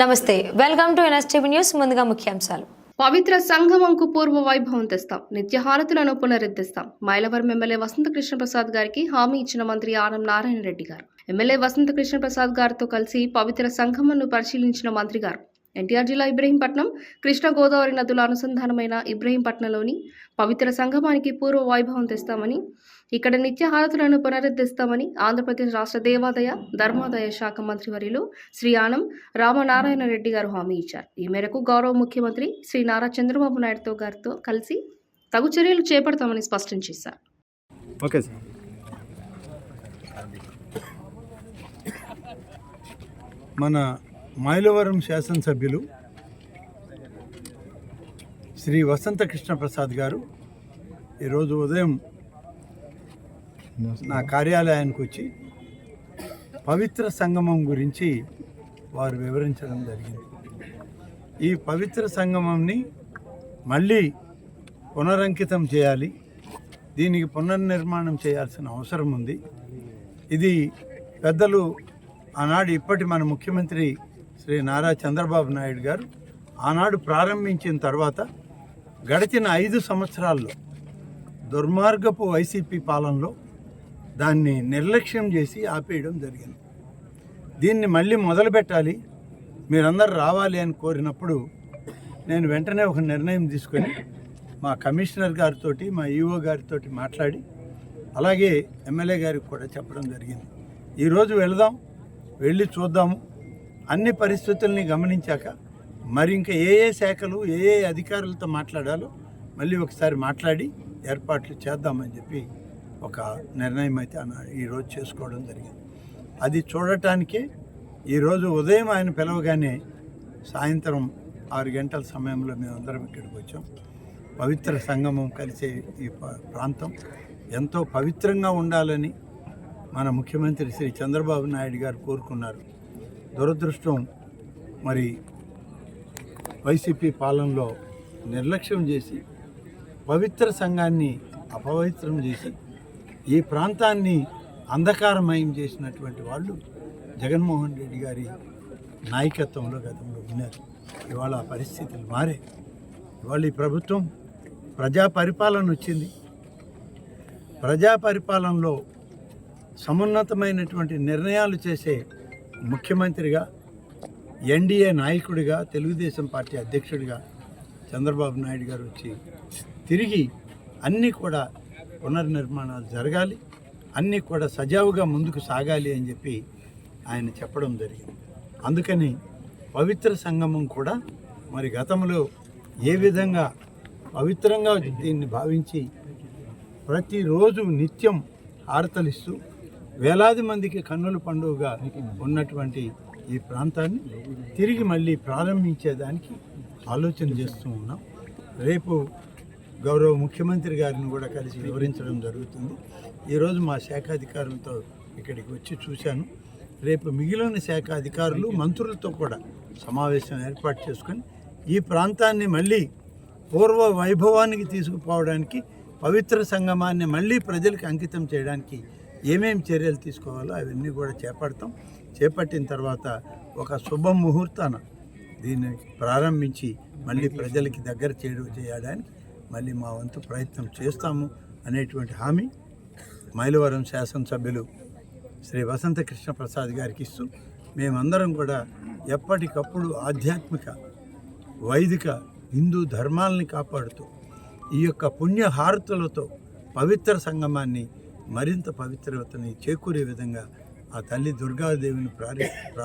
నమస్తే welcome to NSTV news ముందుగా ముఖ్యాంశాలు. పవిత్ర సంగమంకు పూర్వ వైభవం తెస్తాం నిత్య హారతులను పునరుద్ధిస్తాం మైలవరం ఎమ్మెల్యే వసంత కృష్ణ ప్రసాద్ గారికి హామీ ఇచ్చిన మంత్రి ఆనం నారాయణ రెడ్డి గారు. ఎమ్మెల్యే వసంత కృష్ణ ప్రసాద్ గారితో కలిసి పవిత్ర సంగమంను పరిశీలించిన మంత్రి గారు ఎన్టీఆర్ జిల్లా ఇబ్రహీంపట్నం కృష్ణ గోదావరి నదుల అనుసంధానమైన ఇబ్రహీంపట్నంలోని పవిత్ర సంగమానికి పూర్వ వైభవం తెస్తామని ఇక్కడ నిత్య హారతులను పునరుద్ధరిస్తామని ఆంధ్రప్రదేశ్ రాష్ట్ర దేవాదాయ ధర్మాదాయ శాఖ మంత్రివర్యులు శ్రీ ఆనం రామనారాయణ రెడ్డి గారు హామీ ఇచ్చారు. ఈ మేరకు గౌరవ ముఖ్యమంత్రి శ్రీ నారా చంద్రబాబు నాయుడుతో గారితో కలిసి తగు చర్యలు చేపడతామని స్పష్టం చేశారు. Okay sir. మన మైలవరం శాసనసభ్యులు శ్రీ వసంత కృష్ణ ప్రసాద్ గారు ఈరోజు ఉదయం నా కార్యాలయానికి వచ్చి పవిత్ర సంగమం గురించి వారు వివరించడం జరిగింది. ఈ పవిత్ర సంగమంని మళ్ళీ పునరంకితం చేయాలి. దీనికి పునర్నిర్మాణం చేయాల్సిన అవసరం ఉంది. ఇది పెద్దలు ఆనాడు ఇప్పటి మన ముఖ్యమంత్రి శ్రీ నారా చంద్రబాబు నాయుడు గారు ఆనాడు ప్రారంభించిన తర్వాత గడిచిన ఐదు సంవత్సరాల్లో దుర్మార్గపు వైసీపీ పాలనలో దాన్ని నిర్లక్ష్యం చేసి ఆపేయడం జరిగింది. దీన్ని మళ్ళీ మొదలు పెట్టాలి మీరందరూ రావాలి అని కోరినప్పుడు నేను వెంటనే ఒక నిర్ణయం తీసుకొని మా కమిషనర్ గారితో మా ఈఓ గారితో మాట్లాడి అలాగే ఎమ్మెల్యే గారికి కూడా చెప్పడం జరిగింది. ఈరోజు వెళదాం వెళ్ళి చూద్దాము అన్ని పరిస్థితుల్ని గమనించాక మరి ఇంకా ఏ ఏ శాఖలు ఏ ఏ అధికారులతో మాట్లాడాలో మళ్ళీ ఒకసారి మాట్లాడి ఏర్పాట్లు చేద్దామని చెప్పి ఒక నిర్ణయం అయితే ఈరోజు చేసుకోవడం జరిగింది. అది చూడటానికే ఈరోజు ఉదయం ఆయన పిలవగానే సాయంత్రం ఆరు గంటల సమయంలో మేమందరం ఇక్కడికి వచ్చాం. పవిత్ర సంగమం కలిసే ఈ ప్రాంతం. ఎంతో పవిత్రంగా ఉండాలని మన ముఖ్యమంత్రి శ్రీ చంద్రబాబు నాయుడు గారు కోరుకున్నారు. దురదృష్టం మరి వైసీపీ పాలనలో నిర్లక్ష్యం చేసి పవిత్ర సంఘాన్ని అపవిత్రం చేసి ఈ ప్రాంతాన్ని అంధకారమయం చేసినటువంటి వాళ్ళు జగన్మోహన్ రెడ్డి గారి నాయకత్వంలో గతంలో ఉన్నారు. ఇవాళ ఆ పరిస్థితులు మారే. ఇవాళ ఈ ప్రభుత్వం ప్రజా పరిపాలన వచ్చింది. ప్రజా పరిపాలనలో సమున్నతమైనటువంటి నిర్ణయాలు చేసే ముఖ్యమంత్రిగా ఎన్డీఏ నాయకుడిగా తెలుగుదేశం పార్టీ అధ్యక్షుడిగా చంద్రబాబు నాయుడు గారు వచ్చి తిరిగి అన్నీ కూడా పునర్నిర్మాణాలు జరగాలి అన్నీ కూడా సజావుగా ముందుకు సాగాలి అని చెప్పి ఆయన చెప్పడం జరిగింది. అందుకని పవిత్ర సంగమం కూడా మరి గతంలో ఏ విధంగా పవిత్రంగా దీన్ని భావించి ప్రతిరోజు నిత్యం హారతలిస్తూ వేలాది మందికి కన్నుల పండుగగా ఉన్నటువంటి ఈ ప్రాంతాన్ని తిరిగి మళ్ళీ ప్రారంభించేదానికి ఆలోచన చేస్తూ ఉన్నాం. రేపు గౌరవ ముఖ్యమంత్రి గారిని కూడా కలిసి వివరించడం జరుగుతుంది. ఈరోజు మా శాఖ అధికారులతో ఇక్కడికి వచ్చి చూశాను. రేపు మిగిలిన శాఖ అధికారులు మంత్రులతో కూడా సమావేశం ఏర్పాటు చేసుకొని ఈ ప్రాంతాన్ని మళ్ళీ పూర్వ వైభవానికి తీసుకుపోవడానికి పవిత్ర సంగమాన్ని మళ్ళీ ప్రజలకు అంకితం చేయడానికి ఏమేమి చర్యలు తీసుకోవాలో అవన్నీ కూడా చేపడతాం. చేపట్టిన తర్వాత ఒక శుభ ముహూర్తాన దీన్ని ప్రారంభించి మళ్ళీ ప్రజలకి దగ్గర చేయడం చేయడానికి మళ్ళీ మా వంతు ప్రయత్నం చేస్తాము అనేటువంటి హామీ మైలవరం శాసనసభ్యులు శ్రీ వసంత కృష్ణ ప్రసాద్ గారికి ఇస్తూ మేమందరం కూడా ఎప్పటికప్పుడు ఆధ్యాత్మిక వైదిక హిందూ ధర్మాలని కాపాడుతూ ఈ యొక్క పుణ్య హారతులతో పవిత్ర సంగమాన్ని మరింత పవిత్రతని చేకూరే విధంగా ఆ తల్లి దుర్గాదేవిని ప్రారి